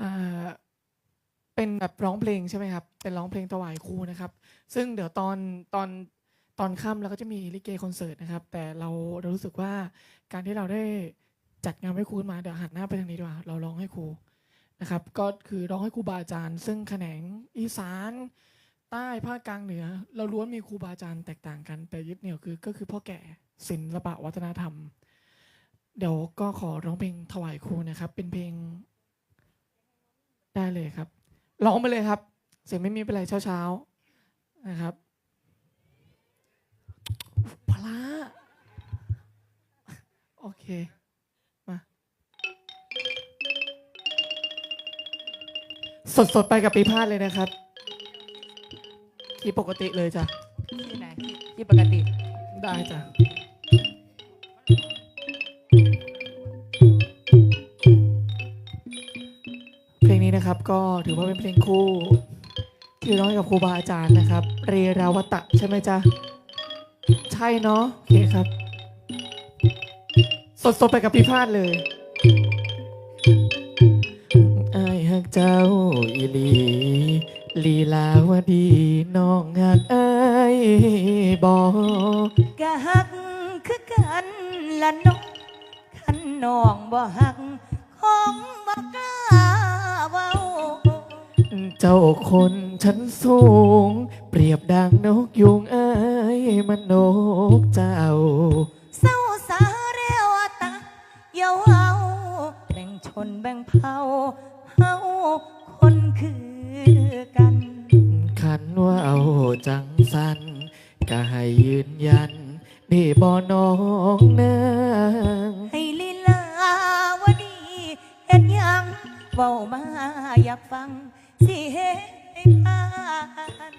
อ่าเป็นแบบร้องเพลงใช่ไหมครับ เป็นร้องเพลงถวายครูนะครับ ซึ่งเดี๋ยวตอนตอนตอนค่ำเราก็จะมีลิเกคอนเสิร์ตนะครับ แต่เราเรารู้สึกว่าการที่เราได้จัดงานให้ครูขึ้นมาเดี๋ยวหันหน้าไปทางนี้ดีกว่า เราร้องให้ครูนะครับ ก็คือร้องให้ครูบาอาจารย์ ซึ่งแขนงอีสาน ใต้ภาคกลางเหนือ เราล้วนมีครูบาอาจารย์แตกต่างกัน แต่ยึดเหนี่ยวคือก็คือพ่อแก่ศิลปะวัฒนธรรม เดี๋ยวก็ขอร้องเพลงถวายครูนะครับ เป็นเพลง ได้เลยครับร้องไปเลยครับ เสียงไม่มีเป็นไรเช้าๆนะครับพละโอเค มา สดๆ ไปกับปีพาดเลยนะครับ ที่ปกติเลยจ้ะที่ไหนที่ที่ปกติได้จ้ะ นะครับ ก็ถือว่าเป็นเพลงคู่ที่ร้องกับครูบาอาจารย์นะครับ เรราวตะใช่ไหมจ๊ะ ใช่เนาะโอเคครับ สดๆไปกับพี่พาดเลยไอ้ายหักเจ้าอีลีลีลาวดีน้องหักไอ้บอกะหักคือกันละนกขันน้องบ่หักคงบ่กล้า เจ้าคนชั้นสูง เปรียบดังนกยุงเอ้ยมันนกเจ้า เศร้าสาเรวตะเยาเอาแบ่งชนแบ่งเผ่าเฮาคนคือกันขันว่าเอาจังสันก็ให้ยืนยัน นี่บ่น้องนางให้ลีลาวดีเฮ็ดหยังเว้ามาอยากฟัง สิเฮ็ดให้ผ่าน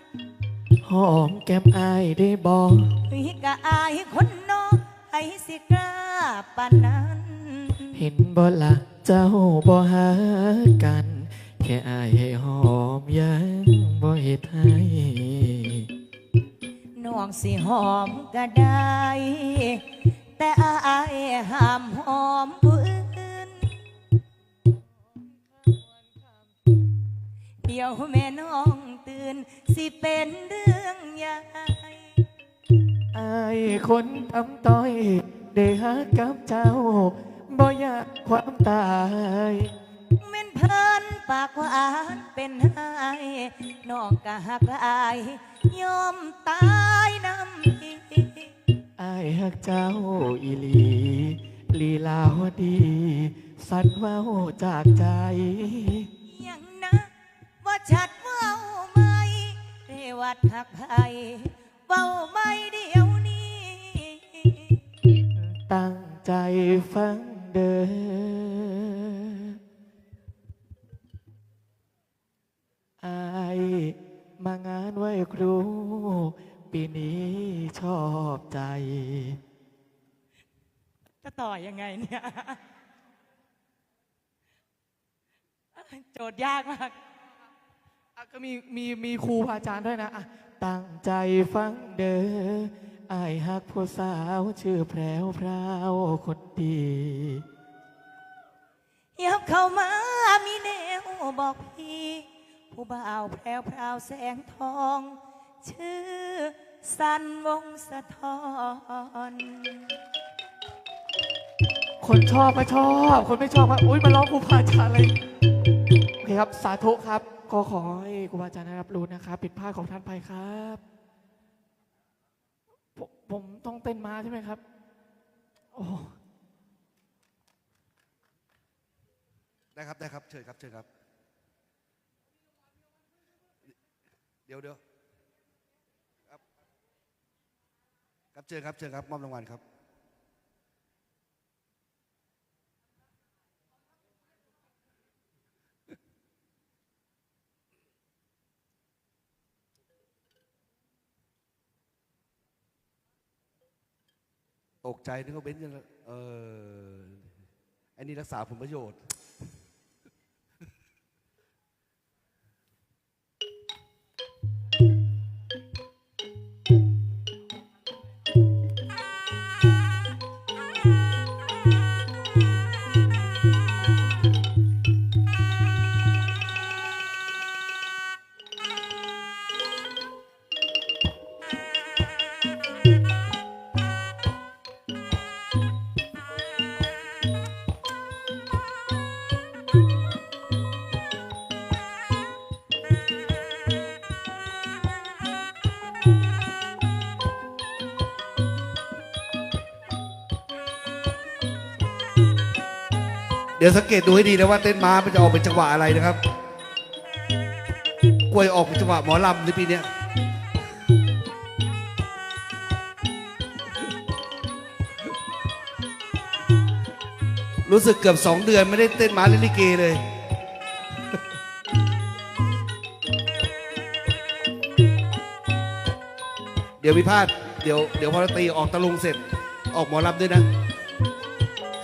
หอมแก้มอายได้บ่เฮ้ยกะอายคนนอกให้สิกล้าปานนั้นเห็นบ่ละเจ้าบ่หากัน แค่อายให้หอมยังบ่เฮ็ดให้น้องสิหอมก็ได้ แต่อายห้ามหอมผู้อื่น ดี๋ยวแม่น้องตื่น สิเป็นเรื่องใหญ่อายคนทำต้อยได้ฮักกับเจ้าบ่อยากความตายเม่นเพิ่นปากหวานเป็นไห้น้องก็หักอายยอมตายน้ำอีอายฮักเจ้าอีหลีลีลาวดี สันเว้าจากใจยังนะ ว่ชัดเว้าไหมเรวัดหักไผเว้าไม่เดียวนี้ ตั้งใจฟังเด้ออายมางานไหว้ครู ปีนี้ชอบใจ จะต่อยังไงเนี่ย โจทย์ยากมาก ก็มีมีมีครูอาจารย์ด้วยนะอะตั้งใจฟังเด้ออายฮักผู้สาวชื่อแพรวพราวคนดียับเข้ามามีแนวบอกพี่ ผู้บ่าวแพรวพราวแสงทอง ชื่อสันวงสะทอนคนชอบก็ชอบ คนไม่ชอบก็อุ้ยมาร้องครูบาอาจารย์เลยโอเคครับสาธุครับ ก็ขอให้ครูบาอาจารย์ได้รับรู้นะครับผิดพลาดของท่านไปครับผมผมต้องเต้นมาใช่ไหมครับ โอ้ได้ครับได้ครับเชิญครับเชิญครับ เดี๋ยวเดี๋ยวครับครับเชิญครับเชิญครับมอบรางวัลครับ ตกใจนึกว่าเบนซ์จะเอออันนี้รักษาผลประโยชน์ ดี๋ยวสังเกตดูให้ดีนะว่าเต้นม้ามันจะออกเป็นจังหวะอะไรนะครับ กล้วยออกเป็นจังหวะหมอลำในปีเนี้ยรู้สึกเกือบสองเดือนไม่ได้เต้นม้าเล่นลิเกเลย เดี๋ยวพิพาทเดี๋ยวเดี๋ยวพอตีออกตะลุงเสร็จ ออกหมอลำด้วยนะ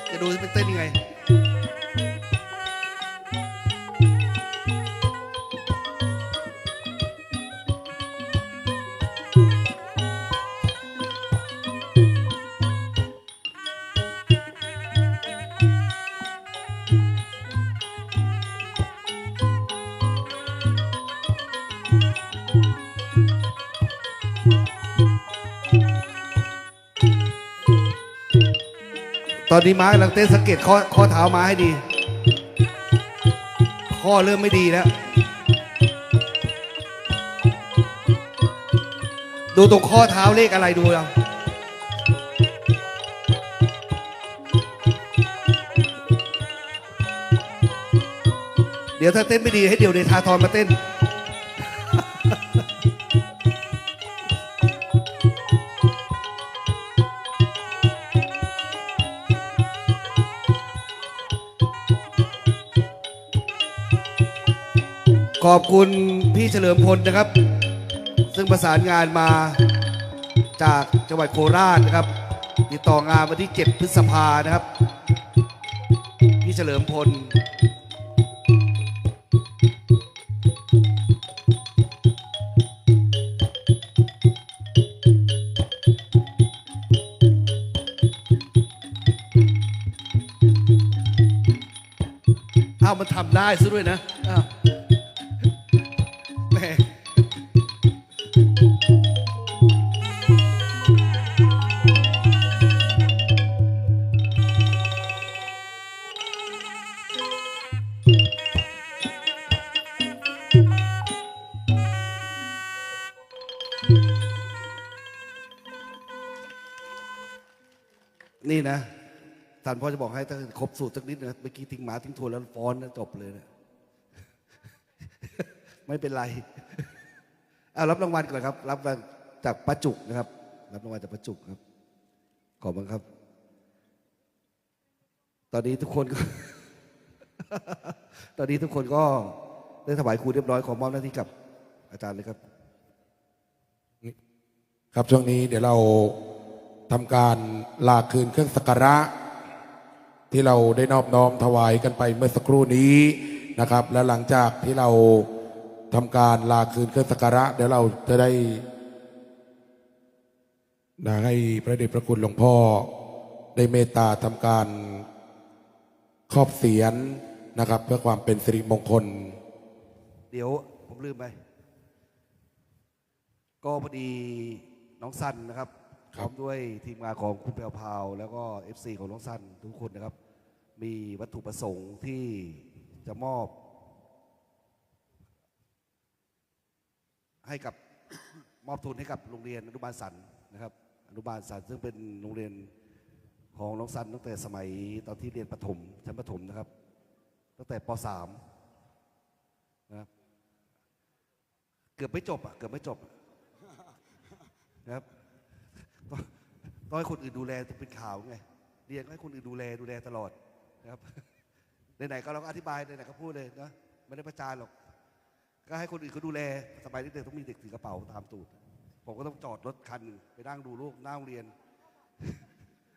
จะดูเป็นเต้นยังไง ตอนนี้ม้ากำลังเต้นสังเกตข้อข้อเท้าม้าให้ดี ข้อเริ่มไม่ดีแล้ว ดูตรงข้อเท้าเลขอะไรดูเราเดี๋ยวถ้าเต้นไม่ดีให้เดี๋ยวเดทาทรมาเต้น ขอบคุณพี่เฉลิมพลนะครับ ซึ่งประสานงานมาจากจังหวัดโคราชนะครับ ติดต่องานวันที่ 7 พฤษภานะครับ พี่เฉลิมพลอ้ามันทำได้ซะด้วยนะ นี่นะท่านพ่อจะบอกให้ถ้าครบสูตรสักนิดนะเมื่อกี้ทิ้งหมาทิ้งทวนแล้วฟ้อนนะจบเลยนะไม่เป็นไรเอารับรางวัลก่อนครับ รับรางวัลจากป้าจุกนะครับ รับรางวัลจากป้าจุกครับ ขอบคุณครับ ตอนนี้ทุกคนก็ ตอนนี้ทุกคนก็ได้ถวายครูเรียบร้อยขอมอบหน้าที่กับอาจารย์เลยครับ ครับช่วงนี้เดี๋ยวเรา ทำการลาคืนเครื่องสักการะ ที่เราได้นอบน้อมถวายกันไปเมื่อสักครู่นี้นะครับ และหลังจากที่เราทำการลาคืนเครื่องสักการะ เดี๋ยวเราจะได้นะให้พระเดชพระคุณหลวงพ่อได้เมตตาทำการครอบเสียนนะครับ เพื่อความเป็นสิริมงคล เดี๋ยวผมลืมไป ก็พอดีน้องสันนะครับ พร้อมด้วยทีมงานของคุณแพรวพราว แล้วก็ FC ของน้องสันทุกคนนะครับ มีวัตถุประสงค์ที่จะมอบ ให้กับ มอบทุนให้กับโรงเรียนอนุบาลสันนะครับ อนุบาลสันซึ่งเป็นโรงเรียนของน้องสันตั้งแต่สมัยตอนที่เรียนประถมชั้นประถมนะครับ ตั้งแต่ป .3 นะครับเกือบไม่จบอะเกือบไม่จบนะครับ ต้องให้คนอื่นดูแลถึงเป็นข่าวไงเรียนก็ให้คนอื่นดูแลดูแลตลอดนะครับไหนๆก็เราก็อธิบายไหนๆก็พูดเลยนะไม่ได้ประจานหรอก ก็ให้คนอื่นเขาดูแลสบายนิดเดียวต้องมีเด็กถือกระเป๋าตามตูดผมก็ต้องจอดรถคันหนึ่งไปนั่งดูลูกหน้าโรงเรียน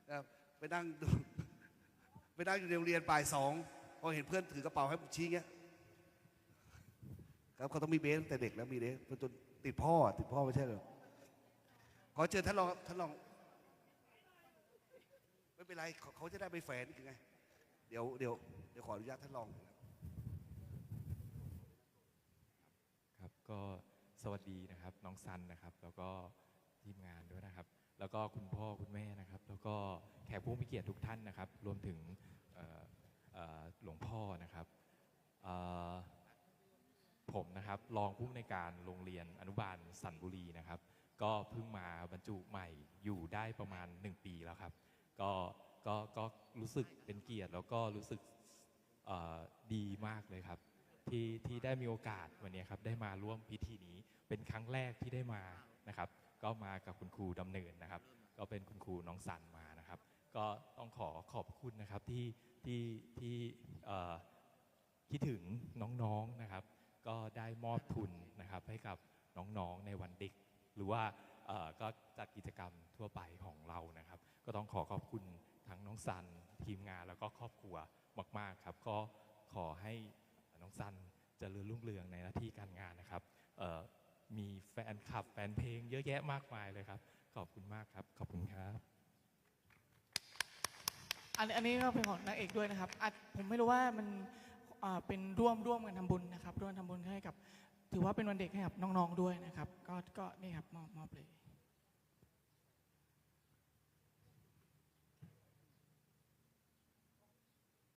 นะครับไปนั่งดูไปนั่งอยู่ในโรงเรียนบ่ายสองพอเห็นเพื่อนถือกระเป๋าให้ผมชี้เงี้ยครับเขาต้องมีเบสตั้งแต่เด็กแล้วมีเบสจนติดพ่อติดพ่อไม่ใช่เหรอขอเชิญท่านรองท่านรอง ไม่เป็นไรเขาเขาจะได้ไปแฝนอีกไง เดี๋ยวเดี๋ยวเดี๋ยวขออนุญาตท่านรองครับครับก็สวัสดีนะครับน้องซันนะครับ แล้วก็ทีมงานด้วยนะครับ แล้วก็คุณพ่อคุณแม่นะครับ แล้วก็แขกผู้มีเกียรติทุกท่านนะครับ รวมถึงหลวงพ่อนะครับผมนะครับรองผู้อำนการโรงเรียนอนุบาลสันบุรีนะครับ ก็เพิ่งมาบรรจุใหม่อยู่ได้ประมาณ 1 ปีแล้วครับ ก็ก็ก็รู้สึกเป็นเกียรติแล้วก็รู้สึกดีมากเลยครับ ที่ที่ได้มีโอกาสวันนี้ครับได้มาร่วมพิธีนี้เป็นครั้งแรกที่ได้มานะครับ ก็มากับคุณครูดำเนินนะครับ ก็เป็นคุณครูน้องสันมานะครับ ก็ต้องขอขอบคุณนะครับที่ที่ที่คิดถึงน้องๆนะครับ ก็ได้มอบทุนนะครับให้กับน้องๆในวันเด็ก หรือว่า ก็จัดกิจกรรมทั่วไปของเรานะครับ ก็ต้องขอขอบคุณทั้งน้องสันทีมงานแล้วก็ครอบครัวมาก ๆ ครับ ก็ขอให้น้องสันเจริญรุ่งเรืองในหน้าที่การงานนะครับมีแฟนคลับแฟนเพลงเยอะแยะมากมายเลยครับ ขอบคุณมากครับ ขอบคุณครับ อันอันนี้ก็เป็นของนางเอกด้วยนะครับผมไม่รู้ว่ามันเป็นร่วมร่วมกันทำบุญนะครับร่วมทำบุญให้กับ ถือว่าเป็นวันเด็กให้กับน้องๆด้วยนะครับ ก็ก็นี่ครับมอบมอบเลย